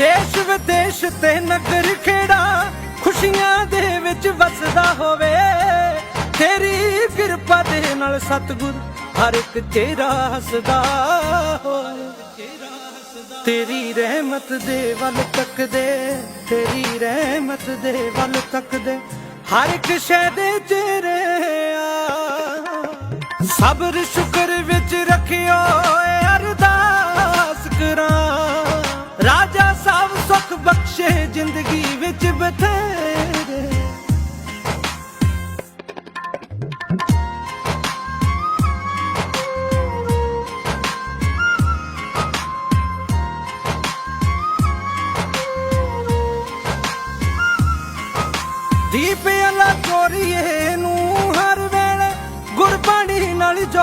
ਦੇਸ਼ ਵਿਦੇਸ਼ ਤੇ ਨਗਰ ਖੇੜਾ ਖੁਸ਼ੀਆਂ ਦੇ ਵਿੱਚ ਵਸਦਾ ਹੋਵੇ। ਤੇਰੀ ਕਿਰਪਾ ਦੇ ਨਾਲ ਸਤਿਗੁਰ ਹਰ ਇੱਕ ਚਿਹਰਾ ਹੱਸਦਾ ਹੋਵੇ। ਤੇਰੀ ਰਹਿਮਤ ਦੇ ਵੱਲ ਤੱਕਦੇ, ਤੇਰੀ ਰਹਿਮਤ ਦੇ ਵੱਲ ਤੱਕਦੇ ਹਰ ਇੱਕ ਸ਼ੈ ਦੇ ਚਿਹਰੇ ਆ। ਸਬਰ ਸ਼ੁਕਰ ਵਿੱਚ ਰੱਖਿਓ। ਨਸ਼ੇ ਜ਼ਿੰਦਗੀ ਵਿੱਚ ਬਥੇਰੇ। ਦੀਪ ਅਲਾ ਕੋਰੀਏ ਨੂੰ ਹਰ ਵੇਲੇ ਗੁਰਬਾਣੀ ਨਾਲ ਜੋ